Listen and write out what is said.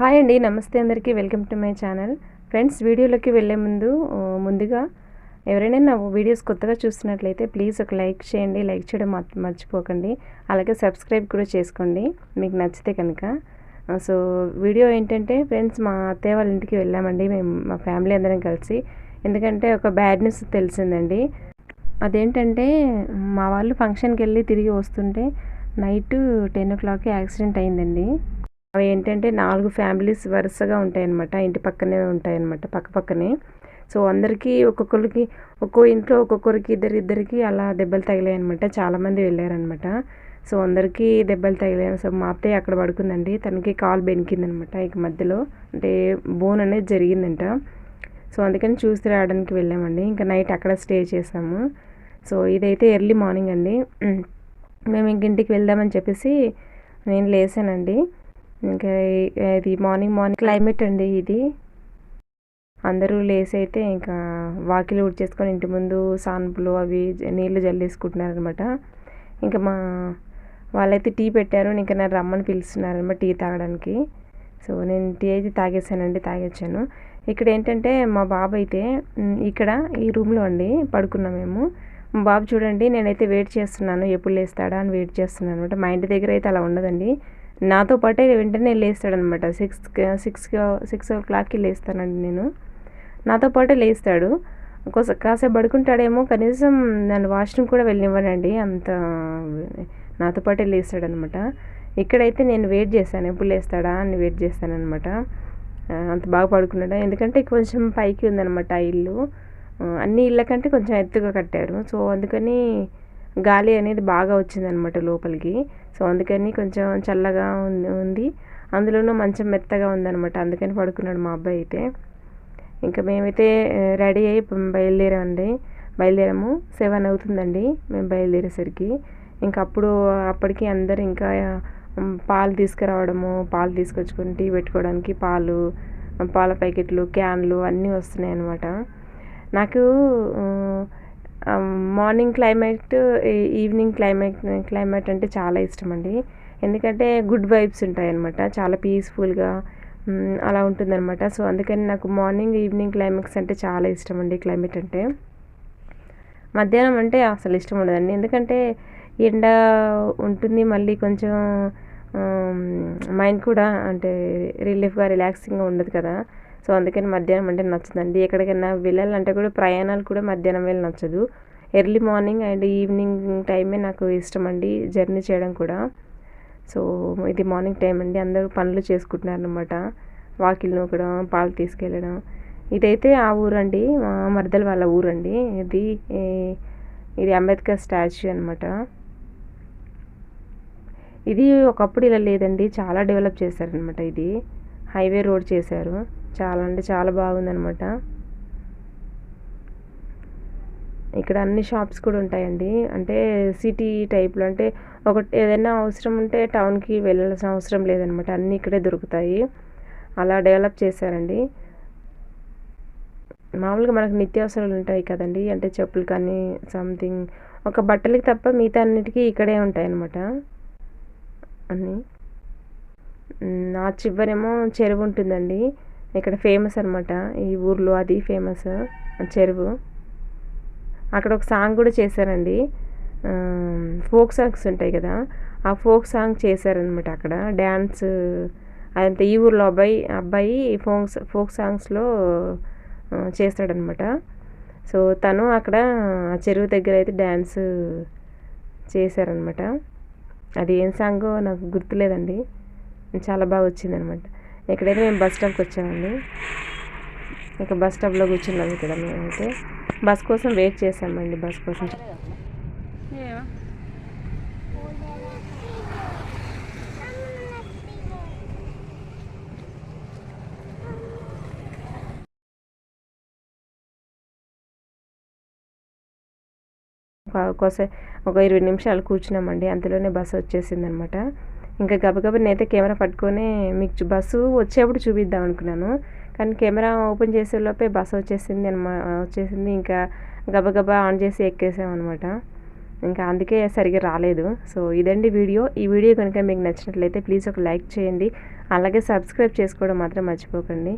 Hi అండి నమస్తే అందరికీ. Welcome to my channel. Friends వీడియోలోకి వెళ్ళే ముందు ముందుగా ఎవరైనా నా వీడియోస్ కొత్తగా చూస్తున్నట్లయితే ప్లీజ్ ఒక లైక్ చేయండి. లైక్ చేయడం మర్చిపోకండి. అలాగే సబ్స్క్రైబ్ కూడా చేసుకోండి. మీకు నచ్చితే కనుక. సో వీడియో ఏంటంటే ఫ్రెండ్స్ మా అత్తయ్య వాళ్ళ ఇంటికి వెళ్ళామండి. మేము మా ఫ్యామిలీ అందరం కలిసి. ఎందుకంటే ఒక బ్యాడ్ న్యూస్ తెలిసిందండి. అదేంటంటే మా వాళ్ళు ఫంక్షన్కి వెళ్ళి తిరిగి వస్తుంటే నైట్ టెన్ ఓ క్లాక్కి యాక్సిడెంట్ అయిందండి. అవి ఏంటంటే నాలుగు ఫ్యామిలీస్ వరుసగా ఉంటాయన్నమాట. ఇంటి పక్కనే ఉంటాయన్నమాట పక్క పక్కనే. సో అందరికీ ఒక్కొక్కరికి ఒక్కో ఇంట్లో ఒక్కొక్కరికి ఇద్దరు ఇద్దరికి అలా దెబ్బలు తగిలాయి అనమాట చాలామంది వెళ్ళారనమాట సో అందరికీ దెబ్బలు తగిలాయి. సో మా అత్తయ్య అక్కడ పడుకుందండి. తనకి కాల్ బెనికిందనమాట ఇక మధ్యలో. అంటే బోన్ అనేది జరిగిందంట. సో అందుకని చూసి రావడానికి వెళ్ళామండి. ఇంకా నైట్ అక్కడ స్టే చేసాము. సో ఇదైతే ఎర్లీ మార్నింగ్ అండి. మేము ఇంక ఇంటికి వెళ్దామని చెప్పేసి నేను లేసానండి. ఇంకా ఇది మార్నింగ్ మార్నింగ్ క్లైమేట్ అండి ఇది. అందరూ లేసి అయితే ఇంకా వాకిలి ఊడ్చేసుకొని ఇంటి ముందు సాన్పులు అవి నీళ్ళు జల్లేసుకుంటున్నారు అనమాట ఇంకా మా వాళ్ళైతే టీ పెట్టారు ఇంకా నన్ను రమ్మని పిలుస్తున్నారనమాట టీ తాగడానికి. సో నేను టీ అయితే తాగేసానండి తాగేచ్చాను. ఇక్కడ ఏంటంటే మా బాబు అయితే ఇక్కడ ఈ రూమ్లో అండి పడుకున్నాం మేము. మా బాబు చూడండి నేనైతే వెయిట్ చేస్తున్నాను ఎప్పుడు లేస్తాడా అని వెయిట్ చేస్తున్నాను అనమాట మా ఇంటి దగ్గర అయితే అలా ఉండదండి. నాతో పాటే వెంటనే లేస్తాడనమాట. సిక్స్ సిక్స్ సిక్స్ ఓ క్లాక్కి లేస్తానండి నేను. నాతో పాటే లేస్తాడు. కోస కాసేపు పడుకుంటాడేమో కనీసం నన్ను వాష్రూమ్ కూడా వెళ్ళనివ్వనండి. అంత నాతో పాటే లేస్తాడనమాట. ఇక్కడైతే నేను వెయిట్ చేశాను ఎప్పుడు లేస్తాడా అని వెయిట్ చేస్తానమాట అంత బాగా పడుకున్నాడు? ఎందుకంటే కొంచెం పైకి ఉందనమాట ఆ ఇల్లు. అన్ని ఇళ్ళ కంటే కొంచెం ఎత్తుగా కట్టారు. సో అందుకని గాలి అనేది బాగా వచ్చిందనమాట లోపలికి. సో అందుకని కొంచెం చల్లగా ఉంది ఉంది. అందులోనూ మంచం మెత్తగా ఉందనమాట. అందుకని పడుకున్నాడు మా అబ్బాయి అయితే. ఇంకా మేమైతే రెడీ అయ్యి బయలుదేరామండి. బయలుదేరాము. సెవెన్ అవుతుందండి మేము బయలుదేరేసరికి. ఇంకా అప్పుడు అప్పటికి అందరు ఇంకా పాలు తీసుకురావడము పాలు తీసుకొచ్చుకొని టీ పెట్టుకోవడానికి పాలు పాల ప్యాకెట్లు క్యాన్లు అన్నీ వస్తున్నాయి అన్నమాట నాకు మార్నింగ్ క్లైమేట్ ఈ- ఈవినింగ్ క్లైమేట్ క్లైమేట్ అంటే చాలా ఇష్టం అండి ఎందుకంటే గుడ్ వైబ్స్ ఉంటాయి అన్నమాట చాలా పీస్ఫుల్గా అలా ఉంటుందన్నమాట. సో అందుకని నాకు మార్నింగ్ ఈవినింగ్ క్లైమాక్స్ అంటే చాలా ఇష్టం అండి క్లైమేట్ అంటే. మధ్యాహ్నం అంటే అసలు ఇష్టం ఉండదండి. ఎందుకంటే ఎండ ఉంటుంది మళ్ళీ కొంచెం మైండ్ కూడా అంటే రిలీఫ్గా రిలాక్సింగ్గా ఉండదు కదా. సో అందుకని మధ్యాహ్నం అంటే నచ్చదండి. ఎక్కడికైనా వెళ్ళాలంటే కూడా ప్రయాణాలు కూడా మధ్యాహ్నం వెళ్ళి నచ్చదు. ఎర్లీ మార్నింగ్ అండ్ ఈవినింగ్ టైమే నాకు ఇష్టం అండి జర్నీ చేయడం కూడా. సో ఇది మార్నింగ్ టైం అండి. అందరూ పనులు చేసుకుంటున్నారు అనమాట వాకిల్ నూకడం పాలు తీసుకెళ్ళడం. ఇదైతే ఆ ఊరండి. మా మరదల వాళ్ళ ఊరండి. ఇది ఇది అంబేద్కర్ స్టాచ్యూ అనమాట ఇది ఒకప్పుడు ఇలా లేదండి. చాలా డెవలప్ చేశారనమాట ఇది. హైవే రోడ్ చేశారు. చాలా అంటే చాలా బాగుందనమాట ఇక్కడ అన్ని షాప్స్ కూడా ఉంటాయండి. అంటే సిటీ టైప్లో అంటే ఒకటి ఏదైనా అవసరం ఉంటే టౌన్కి వెళ్ళాల్సిన అవసరం లేదనమాట. అన్నీ ఇక్కడే దొరుకుతాయి. అలా డెవలప్ చేశారండి. మామూలుగా మనకు నిత్యావసరాలు ఉంటాయి కదండి. అంటే చెప్పులు కానీ సంథింగ్. ఒక బట్టలకి తప్ప మిగతా అన్నిటికీ ఇక్కడే ఉంటాయన్నమాట. అన్నీ. నా చివరేమో చెరువు ఉంటుందండి. ఇక్కడ ఫేమస్ అనమాట ఈ ఊర్లో అది ఫేమస్. చెరువు. అక్కడ ఒక సాంగ్ కూడా చేశారండి. ఫోక్ సాంగ్స్ ఉంటాయి కదా ఆ ఫోక్ సాంగ్ చేశారనమాట అక్కడ. డ్యాన్స్ అదంతా ఈ ఊర్లో అబ్బాయి అబ్బాయి ఫోక్ ఫోక్ సాంగ్స్లో చేస్తాడనమాట సో తను అక్కడ ఆ చెరువు దగ్గర అయితే డ్యాన్స్ చేశారనమాట అది ఏం సాంగో నాకు గుర్తులేదండి. చాలా బాగా వచ్చిందనమాట ఎక్కడైతే మేము బస్ స్టాప్కి వచ్చామండి. ఇంకా బస్ స్టాప్లో కూర్చున్నాం ఇక్కడ మేమైతే. బస్ కోసం వెయిట్ చేసామండి బస్ కోసం. ఒక- ఒక ఇరవై నిమిషాలు కూర్చున్నామండి. అంతలోనే బస్సు వచ్చేసింది అనమాట ఇంకా గబగబా నేనైతే కెమెరా పట్టుకొని మీకు బస్సు వచ్చేప్పుడు చూపిద్దాం అనుకున్నాను. కానీ కెమెరా ఓపెన్ చేసే లోపే బస్ వచ్చేసింది అనమా వచ్చేసింది. ఇంకా గబగబా ఆన్ చేసి ఎక్కేసామన్నమాట ఇంకా అందుకే సరిగ్గా రాలేదు. సో ఇదండి వీడియో. ఈ వీడియో కనుక మీకు నచ్చినట్లయితే ప్లీజ్ ఒక లైక్ చేయండి. అలాగే సబ్స్క్రైబ్ చేసుకోవడం మాత్రం మర్చిపోకండి.